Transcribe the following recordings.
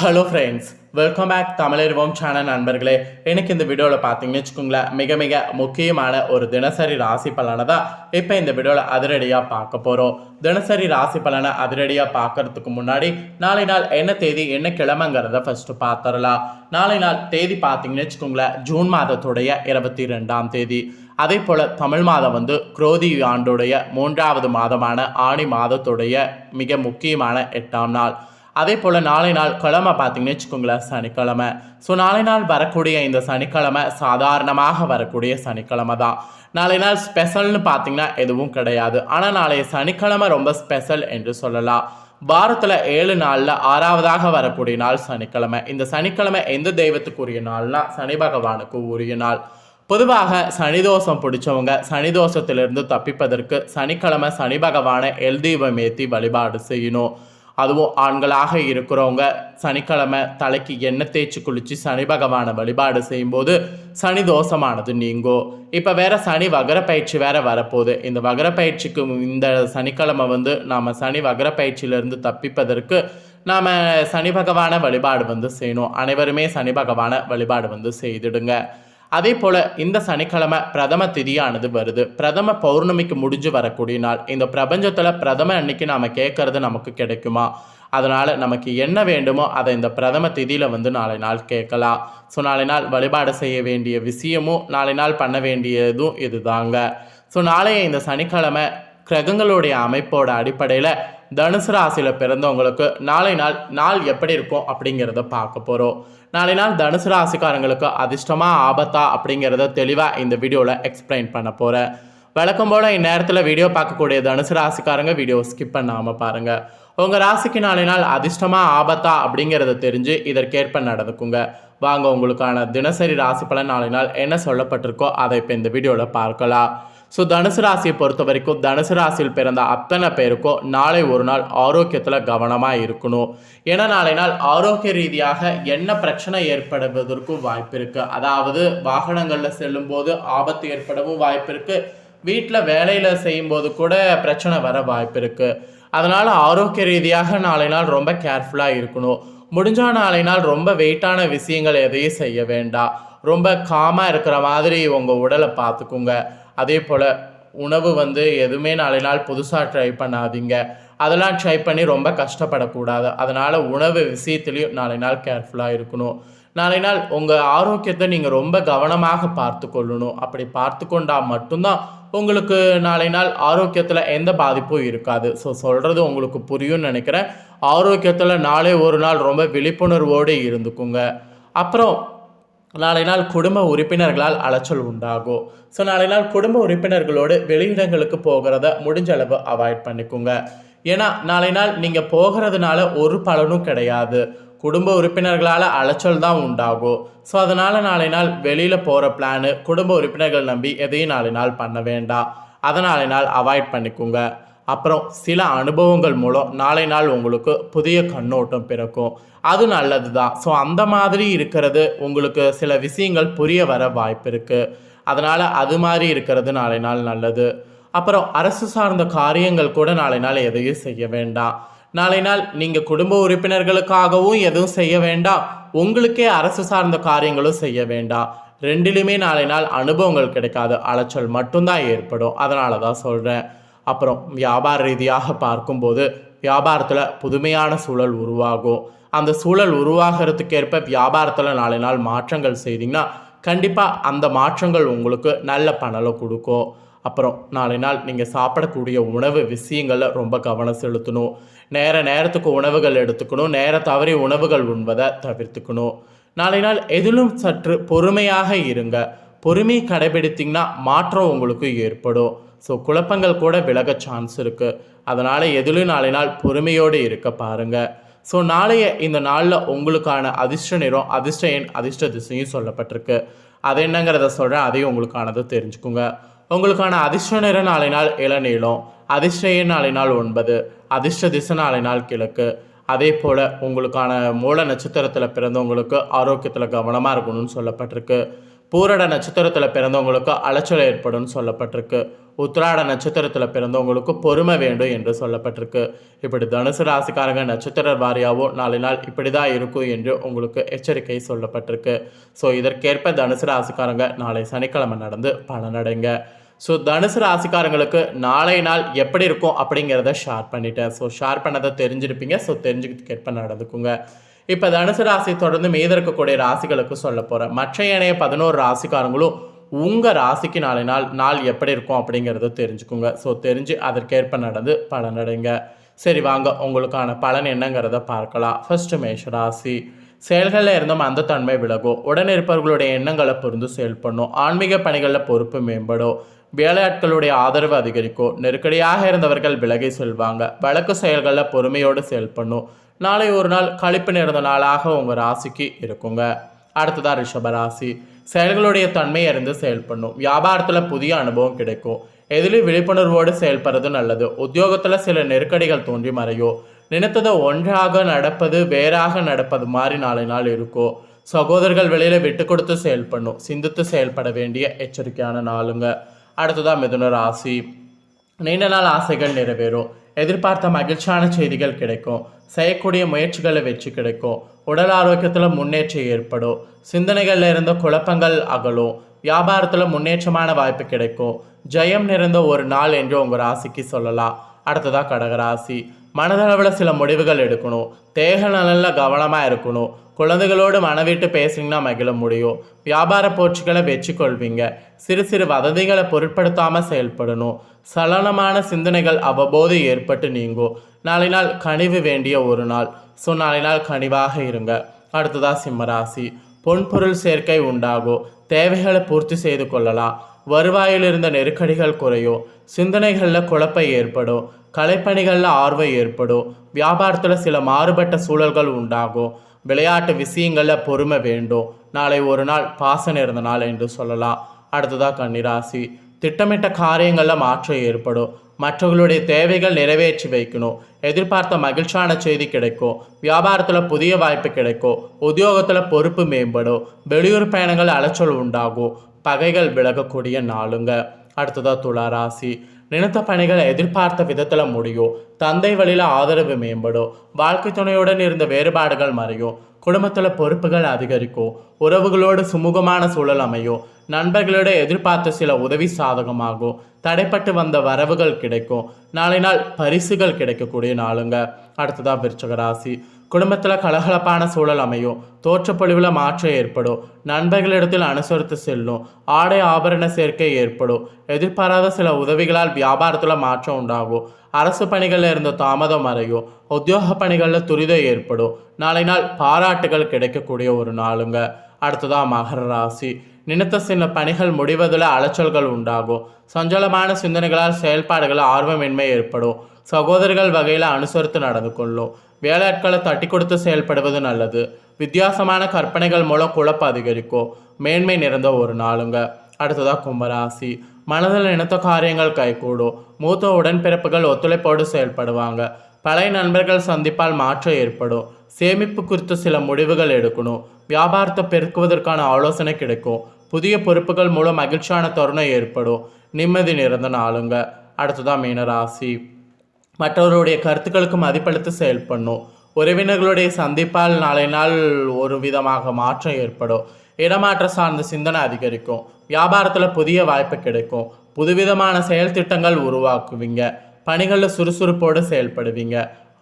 Hello friends welcome back தமிழர்வோம் channel நண்பர்களே எனக்கு இந்த வீடியோவில் பார்த்தீங்கன்னு வச்சுக்கோங்களேன் மிக மிக முக்கியமான ஒரு தினசரி ராசி பலனை தான் இப்போ இந்த வீடியோவில் அதிரடியாக பார்க்க போகிறோம் தினசரி ராசி பலனை அதிரடியாக பார்க்கறதுக்கு முன்னாடி நாளை நாள் என்ன தேதி என்ன கிழமைங்கிறத ஃபஸ்ட்டு பார்த்துடலாம். நாளை நாள் தேதி பார்த்தீங்கன்னு வச்சுக்கோங்களேன் ஜூன் மாதத்துடைய இருபத்தி ரெண்டாம் தேதி. அதே போல் தமிழ் மாதம் வந்து குரோதி ஆண்டுடைய மூன்றாவது மாதமான ஆணி மாதத்துடைய மிக முக்கியமான எட்டாம் நாள். அதே போல் நாளை நாள் கிழமை பார்த்தீங்கன்னு வச்சுக்கோங்களேன் சனிக்கிழமை. ஸோ நாளை நாள் வரக்கூடிய இந்த சனிக்கிழமை சாதாரணமாக வரக்கூடிய சனிக்கிழமை தான். நாளை நாள் ஸ்பெஷல்னு பார்த்தீங்கன்னா எதுவும் கிடையாது. ஆனால் நாளைய சனிக்கிழமை ரொம்ப ஸ்பெஷல் என்று சொல்லலாம். வாரத்தில் ஏழு நாளில் ஆறாவதாக வரக்கூடிய நாள் சனிக்கிழமை. இந்த சனிக்கிழமை எந்த தெய்வத்துக்குரிய நாள்னா சனி பகவானுக்கு உரிய நாள். பொதுவாக சனிதோஷம் பிடிச்சவங்க சனிதோஷத்திலிருந்து தப்பிப்பதற்கு சனிக்கிழமை சனி பகவானை எல் தீபம் ஏற்றி வழிபாடு செய்யணும். அதுவும் ஆண்களாக இருக்கிறவங்க. சனிக்கிழமை தலைக்கு எண்ணெய் தேய்ச்சி குளித்து சனி பகவானை வழிபாடு செய்யும்போது சனி தோஷமானது நீங்கும் இப்போ வேற சனி வகர பயிற்சி வேற வரப்போகுது. இந்த வகர பயிற்சிக்கு இந்த சனிக்கிழமை வந்து நாம் சனி வகர பயிற்சியிலிருந்து தப்பிப்பதற்கு நாம் சனி பகவானை வழிபாடு வந்து செய்யணும். அனைவருமே சனி பகவானை வழிபாடு வந்து செய்திடுங்க. அதே போல் இந்த சனிக்கிழமை பிரதம திதியானது வருது. பிரதம பௌர்ணமிக்கு முடிஞ்சு வரக்கூடிய நாள். இந்த பிரபஞ்சத்தில் பிரதம அன்னைக்கு நாம் கேட்கறது நமக்கு கிடைக்குமா? அதனால் நமக்கு என்ன வேண்டுமோ அதை இந்த பிரதம திதியில் வந்து நாளை நாள் கேட்கலாம். ஸோ நாளை நாள் வழிபாடு செய்ய வேண்டிய விஷயமும் நாளை நாள் பண்ண வேண்டியதும் இதுதாங்க. ஸோ நாளைய இந்த சனிக்கிழமை கிரகங்களுடைய அமைப்போட அடிப்படையில் தனுசு ராசியில் பிறந்தவங்களுக்கு நாளை நாள் நாள் எப்படி இருக்கும் அப்படிங்கிறத பார்க்க போகிறோம் நாளை நாள் தனுசு ராசிக்காரங்களுக்கு அதிர்ஷ்டமாக ஆபத்தா அப்படிங்கிறத தெளிவாக இந்த வீடியோவில் எக்ஸ்பிளைன் பண்ண போகிறேன் வழக்கம் போல் இந்நேரத்தில் வீடியோ பார்க்கக்கூடிய தனுசு ராசிக்காரங்க வீடியோ ஸ்கிப் பண்ணாமல் பாருங்கள் உங்கள் ராசிக்கு நாளை நாள் அதிர்ஷ்டமாக ஆபத்தா அப்படிங்கிறத தெரிஞ்சு இதற்கேற்ப நடந்துக்குங்க. வாங்க உங்களுக்கான தினசரி ராசி பலன் நாளை நாள் என்ன சொல்லப்பட்டிருக்கோ அதை இப்போ இந்த வீடியோவில் பார்க்கலாம். ஸோ தனுசு ராசியை பொறுத்த வரைக்கும் தனுசு ராசியில் பிறந்த அத்தனை பேருக்கும் நாளை ஒரு நாள் ஆரோக்கியத்தில் கவனமாக இருக்கணும். ஏன்னா நாளை நாள் ஆரோக்கிய ரீதியாக என்ன பிரச்சனை ஏற்படுவதற்கும் வாய்ப்பு இருக்குது அதாவது வாகனங்களில் செல்லும்போது ஆபத்து ஏற்படவும் வாய்ப்பு இருக்குது வீட்டில் வேலையில் செய்யும்போது கூட பிரச்சனை வர வாய்ப்பு இருக்குது அதனால் ஆரோக்கிய ரீதியாக நாளை நாள் ரொம்ப கேர்ஃபுல்லாக இருக்கணும். முடிஞ்சா நாளை நாள் ரொம்ப வெயிட்டான விஷயங்கள் எதையும் செய்ய வேண்டாம். ரொம்ப காமாக இருக்கிற மாதிரி உங்கள் உடலை பார்த்துக்குங்க. அதே போல் உணவு வந்து எதுவுமே நாளை நாள் புதுசாக ட்ரை பண்ணாதீங்க. அதெல்லாம் ட்ரை பண்ணி ரொம்ப கஷ்டப்படக்கூடாது. அதனால் உணவு விஷயத்துலேயும் நாளை நாள் கேர்ஃபுல்லாக இருக்கணும். நாளை நாள் உங்கள் ஆரோக்கியத்தை நீங்கள் ரொம்ப கவனமாக பார்த்து கொள்ளணும் அப்படி பார்த்து கொண்டால் மட்டும்தான் உங்களுக்கு நாளை நாள் ஆரோக்கியத்தில் எந்த பாதிப்பும் இருக்காது. ஸோ சொல்கிறது உங்களுக்கு புரியும்னு நினைக்கிறேன். ஆரோக்கியத்தில் நாளே ஒரு நாள் ரொம்ப விழிப்புணர்வோடு இருந்துக்குங்க. அப்புறம் நாளை நாள் குடும்ப உறுப்பினர்களால் அலைச்சல் உண்டாகும். ஸோ நாளை நாள் குடும்ப உறுப்பினர்களோடு வெளியிடங்களுக்கு போகிறத முடிஞ்ச அளவு அவாய்ட் பண்ணிக்கோங்க. ஏன்னா நாளை நாள் நீங்கள் போகிறதுனால ஒரு பலனும் கிடையாது. குடும்ப உறுப்பினர்களால் அலைச்சல் தான் உண்டாகும். ஸோ அதனால் நாளை நாள் வெளியில் போகிற பிளானு குடும்ப உறுப்பினர்கள் நம்பி எதையும் நாளை நாள் பண்ண வேண்டாம். அதை நாளை நாள் அவாய்ட் பண்ணிக்கோங்க. அப்புறம் சில அனுபவங்கள் மூலம் நாளை நாள் உங்களுக்கு புதிய கண்ணோட்டம் பிறக்கும். அது நல்லது தான் ஸோ அந்த மாதிரி இருக்கிறது உங்களுக்கு சில விஷயங்கள் புரிய வர வாய்ப்பு இருக்குது அதனால் அது மாதிரி இருக்கிறது நாளை நாள் நல்லது. அப்புறம் அரசு சார்ந்த காரியங்கள் கூட நாளை நாள் எதையும் செய்ய வேண்டாம். நாளை நாள் நீங்கள் குடும்ப உறுப்பினர்களுக்காகவும் எதுவும் செய்ய வேண்டாம். உங்களுக்கே அரசு சார்ந்த காரியங்களும் செய்ய வேண்டாம். ரெண்டிலுமே நாளை நாள் அனுபவங்கள் கிடைக்காது. அலைச்சல் மட்டும்தான் ஏற்படும். அதனால தான் சொல்கிறேன் அப்புறம் வியாபார ரீதியாக பார்க்கும்போது வியாபாரத்தில் புதுமையான சூழல் உருவாகும். அந்த சூழல் உருவாகிறதுக்கேற்ப வியாபாரத்தில் நாளை நாள் மாற்றங்கள் செய்தீங்கன்னா கண்டிப்பாக அந்த மாற்றங்கள் உங்களுக்கு நல்ல பணலை கொடுக்கும். அப்புறம் நாளை நாள் நீங்கள் சாப்பிடக்கூடிய உணவு விஷயங்களில் ரொம்ப கவனம் செலுத்தணும். நேர நேரத்துக்கு உணவுகள் எடுத்துக்கணும். நேர தவறி உணவுகள் உண்பதை தவிர்த்துக்கணும். நாளை நாள் எதிலும் சற்று பொறுமையாக இருங்க. பொறுமை கடைபிடித்திங்கன்னா மாற்றம் உங்களுக்கு ஏற்படும். ஸோ குழப்பங்கள் கூட விலக சான்ஸ் இருக்குது அதனால் எதிலும் நாளை நாள் பொறுமையோடு இருக்க பாருங்கள் ஸோ நாளைய இந்த நாளில் உங்களுக்கான அதிர்ஷ்ட நிறம் அதிர்ஷ்ட எண் அதிர்ஷ்ட திசையும் சொல்லப்பட்டிருக்கு. அது என்னங்கிறத சொல்கிறேன் அதையும் உங்களுக்கானது தெரிஞ்சுக்குங்க. உங்களுக்கான அதிர்ஷ்ட நிற நாளை நாள் இளநீளம் அதிர்ஷ்ட எண் நாளை நாள் ஒன்பது அதிர்ஷ்ட திசை நாளை நாள் கிழக்கு. அதே போல் உங்களுக்கான மூல நட்சத்திரத்தில் பிறந்தவங்களுக்கு ஆரோக்கியத்தில் கவனமாக இருக்கணும்னு சொல்லப்பட்டிருக்கு. பூரட நட்சத்திரத்தில் பிறந்தவங்களுக்கு அலைச்சல் ஏற்படும்னு சொல்லப்பட்டிருக்கு. உத்திராட நட்சத்திரத்தில் பிறந்தவங்களுக்கு பொறுமை வேண்டும் என்று சொல்லப்பட்டிருக்கு. இப்படி தனுசு ராசிக்காரங்க நட்சத்திர வாரியாவோ நாளை நாள் இப்படி தான் இருக்கும் என்று உங்களுக்கு எச்சரிக்கை சொல்லப்பட்டிருக்கு. ஸோ இதற்கேற்ப தனுசு ராசிக்காரங்க நாளை சனிக்கிழமை நடந்து பலனடைங்க ஸோ தனுசு ராசிக்காரங்களுக்கு நாளை நாள் எப்படி இருக்கும் அப்படிங்கிறத ஷேர் பண்ணிட்டேன். ஸோ ஷேர் பண்ணதை தெரிஞ்சிருப்பீங்க. ஸோ தெரிஞ்சுக்கிட்டு ஏற்ப நடந்துக்குங்க. இப்போ தனுசு ராசி தொடர்ந்து மீத இருக்கக்கூடிய ராசிகளுக்கு சொல்ல போகிறேன் மற்ற ஏனைய பதினோரு ராசிக்காரங்களும் உங்கள் ராசிக்கு நாளை நாள் நாள் எப்படி இருக்கும் அப்படிங்கிறத தெரிஞ்சுக்கோங்க. ஸோ தெரிஞ்சு அதற்கேற்ப நடந்து பலனடைங்க சரி வாங்க. உங்களுக்கான பலன் என்னங்கிறத பார்க்கலாம். ஃபர்ஸ்ட் மேஷ ராசி. செயல்களில் இருந்தும் அந்த தன்மை விலகும். உடன் இருப்பவர்களுடைய எண்ணங்களை புரிந்து செயல்படணும் ஆன்மீக பணிகளில் பொறுப்பு மேம்படும். வேலையாட்களுடைய ஆதரவு அதிகரிக்கும். நெருக்கடியாக இருந்தவர்கள் விலகி செல்வாங்க. வழக்கு செயல்களில் பொறுமையோடு செயல்படணும் நாளை ஒரு நாள் கழிப்பு நேர்ந்த நாளாக உங்கள் ராசிக்கு இருக்குங்க. அடுத்ததாக ரிஷப ராசி. செயல்களுடைய தன்மை அறிந்து செயல்படணும் வியாபாரத்தில் புதிய அனுபவம் கிடைக்கும். எதிலும் விழிப்புணர்வோடு செயல்படுறது நல்லது. உத்தியோகத்தில் சில நெருக்கடிகள் தோன்றி மறையும் நினைத்ததை ஒன்றாக நடப்பது வேறாக நடப்பது மாதிரி நாளை நாள் இருக்கும் சகோதரர்கள் வெளியில் விட்டு கொடுத்து செயல்படணும் சிந்தித்து செயல்பட வேண்டிய எச்சரிக்கையான நாளுங்க. அடுத்ததான் மிதுன ராசி. நீண்ட நாள் ஆசைகள் நிறைவேறும். எதிர்பார்த்த மகிழ்ச்சியான செய்திகள் கிடைக்கும். செய்யக்கூடிய முயற்சிகளில் வெற்றி கிடைக்கும். உடல் ஆரோக்கியத்தில் முன்னேற்றம் ஏற்படும். சிந்தனைகளில் இருந்த குழப்பங்கள் அகலும். வியாபாரத்தில் முன்னேற்றமான வாய்ப்பு கிடைக்கும். ஜெயம் நிறைந்த ஒரு நாள் என்று உங்கள் ராசிக்கு சொல்லலாம். அடுத்ததாக கடகராசி. மனதளவில் சில முடிவுகள் எடுக்கணும். தேக நலனில் கவனமாக இருக்கணும். குழந்தைகளோடு மனவிட்டு பேசுனீங்கன்னா மகிழ முடியும். வியாபார போச்சுகளை வெற்றி கொள்வீங்க சிறு சிறு வதந்திகளை பொருட்படுத்தாமல் செயல்படணும். சலனமான சிந்தனைகள் அவ்வப்போது ஏற்பட்டு நீங்கும். நாளை நாள் கனிவு வேண்டிய ஒரு நாள். ஸோ நாளை நாள் கனிவாக இருங்க. அடுத்ததாக சிம்மராசி. பொன்பொருள் சேர்க்கை உண்டாகும். தேவைகளை பூர்த்தி செய்து கொள்ளலாம். வருவாயில் இருந்த நெருக்கடிகள் குறையும் சிந்தனைகளில் குழப்பம் ஏற்படும் கலைப்பணிகளில் ஆர்வம் ஏற்படும் வியாபாரத்தில் சில மாறுபட்ட சூழல்கள் உண்டாகும் விளையாட்டு விஷயங்களில் பொறுமை வேண்டும் நாளை ஒரு நாள் பாசம் இருந்த நாள் என்று சொல்லலாம். அடுத்ததாக கன்னிராசி. திட்டமிட்ட காரியங்களில் மாற்றம் ஏற்படும் மற்றவர்களுடைய தேவைகள் நிறைவேற்றி வைக்கணும் எதிர்பார்த்த மகிழ்ச்சியான செய்தி கிடைக்கும் வியாபாரத்தில் புதிய வாய்ப்பு கிடைக்கும் உத்தியோகத்தில் பொறுப்பு மேம்படும் வெளியூர் பயணங்கள் அலைச்சல் உண்டாகும் பகைகள் விலகக்கூடிய நாளுங்க. அடுத்ததாக துளா ராசி. நினைத்த பணிகள் எதிர்பார்த்த விதத்தில் முடியும். தந்தை வழியில் ஆதரவு மேம்படும். வாழ்க்கை துணையுடன் இருந்த வேறுபாடுகள் மறையும். குடும்பத்தில் பொறுப்புகள் அதிகரிக்கும். உறவுகளோடு சுமூகமான சூழல் அமையும். நண்பர்களோட எதிர்பார்த்த சில உதவி சாதகமாகும். தடைப்பட்டு வந்த வரவுகள் கிடைக்கும். நாளை நாள் பரிசுகள் கிடைக்கக்கூடிய நாளுங்க. அடுத்ததாக விருச்சக ராசி. குடும்பத்தில் கலகலப்பான சூழல் அமையும். தோற்றப்பொழிவில் மாற்றம் ஏற்படும். நண்பர்களிடத்தில் அனுசரித்து செல்லும். ஆடை ஆபரண சேர்க்கை ஏற்படும். எதிர்பாராத சில உதவிகளால் வியாபாரத்தில் மாற்றம் உண்டாகும். அரசு பணிகளில் இருந்த தாமதம் மறையும் உத்தியோக பணிகளில் துரிதம் ஏற்படும். நாளை நாள் பாராட்டுகள் கிடைக்கக்கூடிய ஒரு நாளுங்க. அடுத்ததாக மகர ராசி. நினைத்த சில பணிகள் முடிவதில் அலைச்சல்கள் உண்டாகும். சஞ்சலமான சிந்தனைகளால் செயல்பாடுகளில் ஆர்வமின்மை ஏற்படும். சகோதரர்கள் வகையில் அனுசரித்து நடந்து கொள்ளும். வேலையாட்களை தட்டி கொடுத்து செயல்படுவது நல்லது. வித்தியாசமான கற்பனைகள் மூலம் குழப்பம் அதிகரிக்கும். மேன்மை நிறைந்த ஒரு நாளுங்க. அடுத்ததாக கும்பராசி. மனதில் நினைத்த காரியங்கள் கைகூடும். மூத்த உடன்பிறப்புகள் ஒத்துழைப்போடு செயல்படுவாங்க. பழைய நண்பர்கள் சந்திப்பால் மாற்றம் ஏற்படும். சேமிப்பு குறித்து சில முடிவுகள் எடுக்கணும். வியாபாரத்தை பெருக்குவதற்கான ஆலோசனை கிடைக்கும். புதிய பொறுப்புகள் மூலம் மகிழ்ச்சியான தருணம் ஏற்படும். நிம்மதி நிறந்த நாளுங்க. அடுத்ததான் மீனராசி. மற்றவருடைய கருத்துக்களுக்கு மதிப்பளித்து செயல்படணும். உறவினர்களுடைய சந்திப்பால் நாளை நாள் ஒரு விதமாக மாற்றம் ஏற்படும். இடமாற்ற சார்ந்த சிந்தனை அதிகரிக்கும். வியாபாரத்தில் புதிய வாய்ப்பு கிடைக்கும். புதுவிதமான செயல் திட்டங்கள் உருவாக்குவீங்க. பணிகளில் சுறுசுறுப்போடு செயல்படுவீங்க.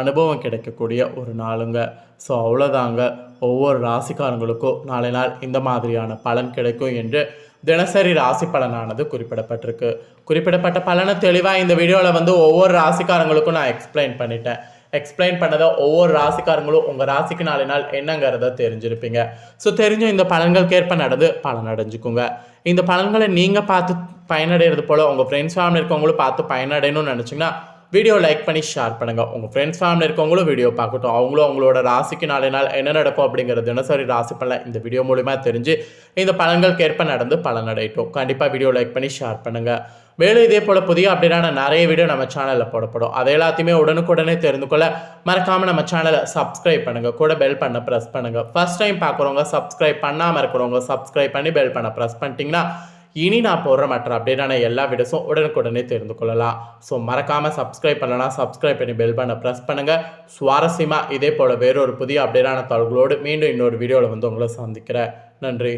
அனுபவம் கிடைக்கக்கூடிய ஒரு நாளுங்க. ஸோ அவ்வளோதாங்க ஒவ்வொரு ராசிக்காரங்களுக்கும் நாளை நாள் இந்த மாதிரியான பலன் கிடைக்கும் என்று தினசரி ராசி பலனானது குறிப்பிடப்பட்டிருக்கு. குறிப்பிடப்பட்ட பலனை தெளிவாக இந்த வீடியோவில் வந்து ஒவ்வொரு ராசிக்காரங்களுக்கும் நான் எக்ஸ்பிளைன் பண்ணிட்டேன். எக்ஸ்பிளைன் பண்ணதை ஒவ்வொரு ராசிக்காரங்களும் உங்கள் ராசிக்கு நாளை நாள் என்னங்கிறத தெரிஞ்சிருப்பீங்க. ஸோ தெரிஞ்சும் இந்த பலன்களுக்கேற்ப நடந்து பலன் அடைஞ்சுக்குங்க. இந்த பலன்களை நீங்கள் பார்த்து பயனடைகிறது போல் உங்கள் ஃப்ரெண்ட்ஸ் ஃபேமிலி இருக்கவங்களும் பார்த்து பயனடையணும்னு நினச்சிங்கன்னா வீடியோ லைக் பண்ணி ஷேர் பண்ணுங்கள் உங்கள் ஃப்ரெண்ட்ஸ் ஃபேமிலி இருக்கவங்களும் வீடியோ பார்க்கட்டும். அவங்களும் அவங்களோட ராசிக்கு நாளை நாள் என்ன நடக்கும் அப்படிங்கிற தினசரி ராசி பலன் இந்த வீடியோ மூலிமா தெரிஞ்சு இந்த பலன்களுக்கு ஏற்ப நடந்து பலன் அடையட்டும். கண்டிப்பாக வீடியோ லைக் பண்ணி ஷேர் பண்ணுங்கள் மேலும் இதே போல் புதிய அப்டேட்டான நிறைய வீடியோ நம்ம சேனலில் போடப்படும். அதை எல்லாத்தையுமே உடனுக்குடனே தெரிந்து கொள்ள மறக்காமல் நம்ம சேனலை சப்ஸ்கிரைப் பண்ணுங்கள் கூட பெல் பண்ண ப்ரெஸ் பண்ணுங்கள் ஃபர்ஸ்ட் டைம் பார்க்குறவங்க சப்ஸ்கிரைப் பண்ணாமல் இருக்கிறவங்க சப்ஸ்கிரைப் பண்ணி பெல் பண்ண ப்ரெஸ் பண்ணிட்டீங்கன்னா இனி நான் போடுற மற்ற அப்டேட்டான எல்லா வீடியோஸும் உடனுக்குடனே தெரிந்து கொள்ளலாம். ஸோ மறக்காமல் சப்ஸ்கிரைப் பண்ணலாம் சப்ஸ்கிரைப் பண்ணி பெல் பண்ண ப்ரெஸ் பண்ணுங்கள் சுவாரஸ்யமாக இதே போல் வேறொரு புதிய அப்டேட்டான தகவல்களோடு மீண்டும் இன்னொரு வீடியோவில் வந்து உங்களை சந்திக்கிறேன். நன்றி.